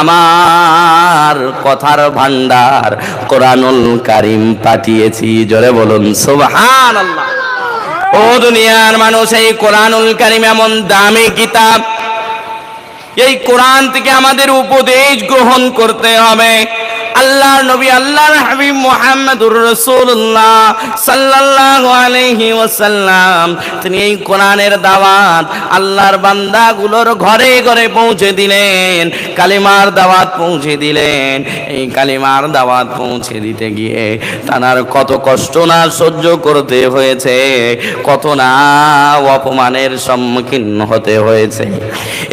আমার কথার ভান্ডার কোরআনুল কারিম পাঠিয়েছি। জোরে বলুন সুবহান ও দুনিয়ার মানুষ, এই কোরআনুল কারিম এমন দামি কিতাব। এই কোরআন থেকে আমাদের উপদেশ গ্রহণ করতে হবে। আল্লাহর নবী, আল্লাহর হাবিব মুহাম্মদুর রাসূলুল্লাহ সাল্লাল্লাহু আলাইহি ওয়াসাল্লাম। তিনি এই কোরআনের দাওয়াত আল্লাহর বান্দাগুলোর ঘরে ঘরে পৌঁছে দিলেন, কালিমার দাওয়াত পৌঁছে দিলেন। এই কালিমার দাওয়াত পৌঁছে দিতে গিয়ে তার কত কষ্ট না সহ্য করতে হয়েছে, কত না অপমানের সম্মুখীন হতে হয়েছে।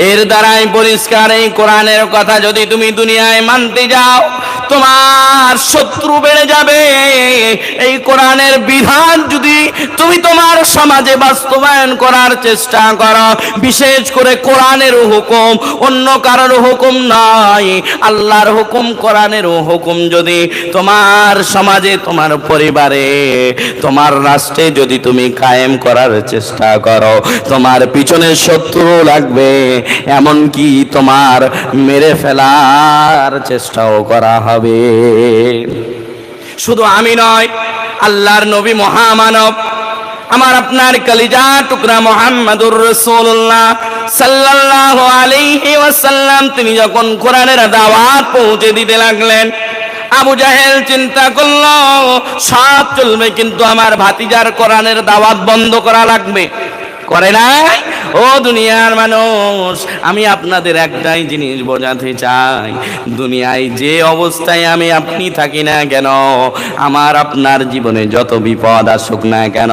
এর দ্বারাই পরিষ্কার এই কোরআনের কথা যদি তুমি দুনিয়ায় মানতে যাও তোমার শত্রু বেড়ে যাবে। এই কোরআনের বিধান যদি তুমি তোমার সমাজে বাস্তবায়ন করার চেষ্টা করো। বিশেষ করে কোরআনের হুকুম। অন্য কারোর হুকুম নয়। আল্লাহর হুকুম, কোরআনের হুকুম যদি তোমার সমাজে, তোমার পরিবারে, তোমার রাষ্ট্রে যদি তুমি কায়েম করার চেষ্টা করো, তোমার পিছনে শত্রু লাগবে। এমনকি তোমার মেরে ফেলার চেষ্টাও করা হবে। শুধু আমি নয় আল্লাহর নবী মহামানব। আমার আপনার কলিজা টুকরা মোহাম্মদুর রসুল্লাহ সাল্লাল্লাহু আলাইহি ওয়াসাল্লাম, তিনি যখন কোরআনের দাওয়াত পৌঁছে দিতে লাগলেন, আবু জাহেল চিন্তা করল, সব চলবে কিন্তু আমার ভাতিজার কোরআনের দাওয়াত বন্ধ করা লাগবে। করে নাই? ও দুনিয়ার মানুষ, আমি আপনাদের একটাই জিনিস বোঝাতে চাই। দুনিয়ায় যে অবস্থায় আমি আপনি থাকি না কেন, আমার আপনার জীবনে যত বিপদ আসুক না কেন,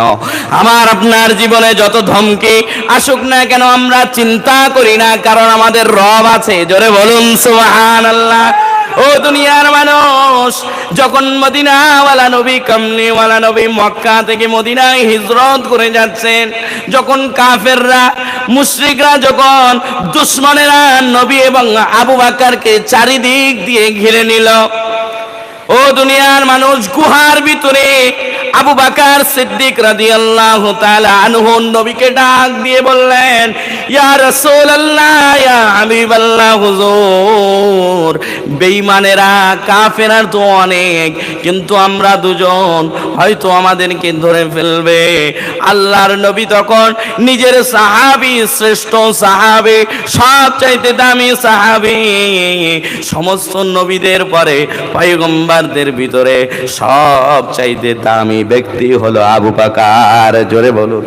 আমার আপনার জীবনে যত ধমকি আসুক না কেন, আমরা চিন্তা করি না, কারণ আমাদের রব আছে। জোরে বলুন, সুবহানাল্লাহ। ও দুনিয়ার মানুষ, যখন মদিনাওয়ালা নবী কামলিওয়ালা নবী মক্কা থেকে মদিনায় হিজরত করে যাচ্ছেন, যখন কাফেররা, মুশ্রিকরা যখন দুশ্মনেরা নবী এবং আবু বাকারকে চারিদিক দিয়ে ঘিরে নিল, ও দুনিয়ার মানুষ, গুহার ভিতরে আবু বাকার সিদ্দিক রাদিয়াল্লাহু তাআলা আনহু নবীকে ডাক দিয়ে বললেন, ইয়া রাসূলুল্লাহ, ইয়া হাবিবাল্লাহ, হুজুর, বেঈমানেরা, কাফেরার তো অনেক, কিন্তু আমরা দুজন হয়তো আমাদেরকে ধরে ফেলবে। আল্লাহর নবী তখন নিজের সাহাবী, শ্রেষ্ঠ সাহাবী সব চাইতে দামি সাহাবী, সমস্ত নবীদের পরে, পয়গম্বরদের ভিতরে সব চাইতে দামি ব্যক্তি হলো আবু বাকার। জোরে বলুন।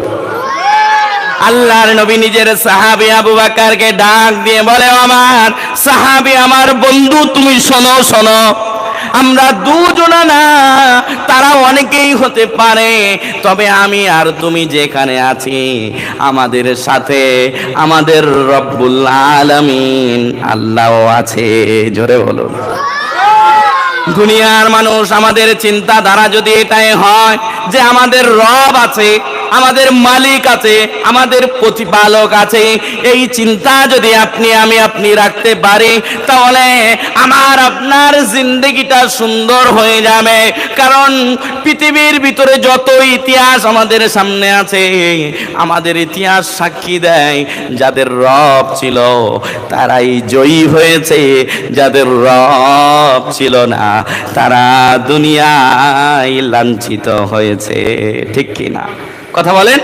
আল্লাহর নবী নিজের সাহাবি আবু বাকারকে ডাক দিয়ে বলে আমার সাহাবি, আমার বন্ধু, তুমি শোনো শোনো। আমরা দুজনা না, তারা অনেকেই হতে পারে। তবে আমি আর তুমি যেখানে আছি, আমাদের সাথে, আমাদের রব্বুল আলামিন আল্লাহ আছে। জোরে বলুন। দুনিয়ার মানুষ আমাদের চিন্তাধারা যদি এটাই হয় যে আমাদের রব আছে আমাদের মালিক আছে, আমাদের প্রতিপালক আছে। এই চিন্তা যদি আপনি, আমি আপনি রাখতে পারি, তাহলে আমার আপনার জিন্দগিটা সুন্দর হয়ে যাবে। কারণ পৃথিবীর ভিতরে যত ইতিহাস আমাদের সামনে আছে, আমাদের ইতিহাস সাক্ষী দেয় যাদের রব ছিল, তারাই জয়ী হয়েছে। যাদের রব ছিল না, তারা দুনিয়ায় লাঞ্ছিত হয়েছে। ঠিক কিনা? কথা বলেন?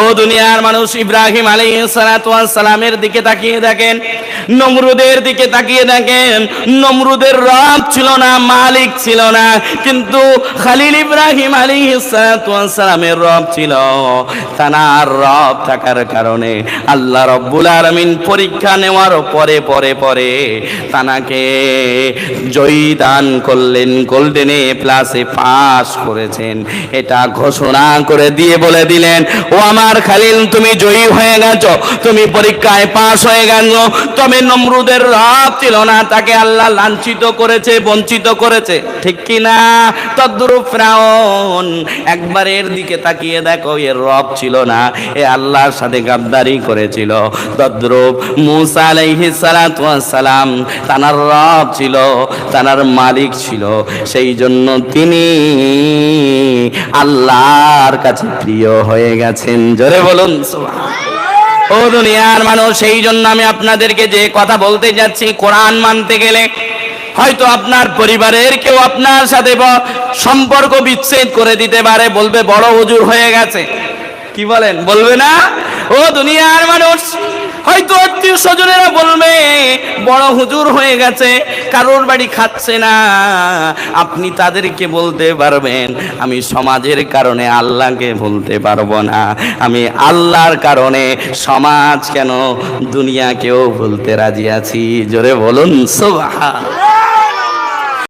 ও দুনিয়ার মানুষ ইব্রাহিম সালামের দিকে তাকিয়ে দেখেন, নমরুদের দিকে তাকিয়ে দেখেন, নমরুদের রব ছিল না, মালিক ছিল না, কিন্তু খালিল ইব্রাহিম আলী সালামের রব ছিল। তানার রব থাকার কারণে আল্লাহ রব্বুল আলমিন পরীক্ষা নেওয়ার পরে পরে পরে তানাকে জয়ী দান করলেন, গোল্ডেনে প্লাসে পাস করেছেন। এটা ঘোষণা করে দিয়ে বলে দিলেন, ও আমার খালিল, তুমি জয়ী হয়ে গেছো, তুমি পরীক্ষায় পাশ হয়ে গেছো। তবে নমরুদের রব ছিল না, তাকে আল্লাহ লাঞ্ছিত করেছে, বঞ্চিত করেছে। ঠিক কি না? তদ্রুপ ফ্রাউন একবার এর দিকে তাকিয়ে দেখো, এর রব ছিল না, এ আল্লাহর সাথে গাদ্দারি করেছিল। তদ্রুপ মুসা আলাইহিস সালাতু সালাম তানার রব ছিল, তানার মালিক ছিল। সেই জন্য তিনি আল্লাহর কাছে প্রিয় হয়ে গেছেন। জোরে বলুন ও দুনিয়ার মানুষ, সেই জন্য আমি আপনাদেরকে যে কথা বলতে যাচ্ছি, কোরআন মানতে গেলে হয়তো আপনার পরিবারের কেউ আপনার সাথে সম্পর্ক বিচ্ছেদ করে দিতে পারে, বলবে, বড় হুজুর হয়ে গেছে। কি বলেন? বলবে না? ও দুনিয়ার মানুষ হয়তো আত্মীয় স্বজনেরা বলবে বড় হুজুর হয়ে গেছে, কারোর বাড়ি খাচ্ছে না। আপনি তাদেরকে বলতে পারবেন, আমি সমাজের কারণে আল্লাহকে বলতে পারব না। আমি আল্লাহর কারণে সমাজ কেন দুনিয়াকেও বলতে রাজি আছি? জোরে বলুন সোভা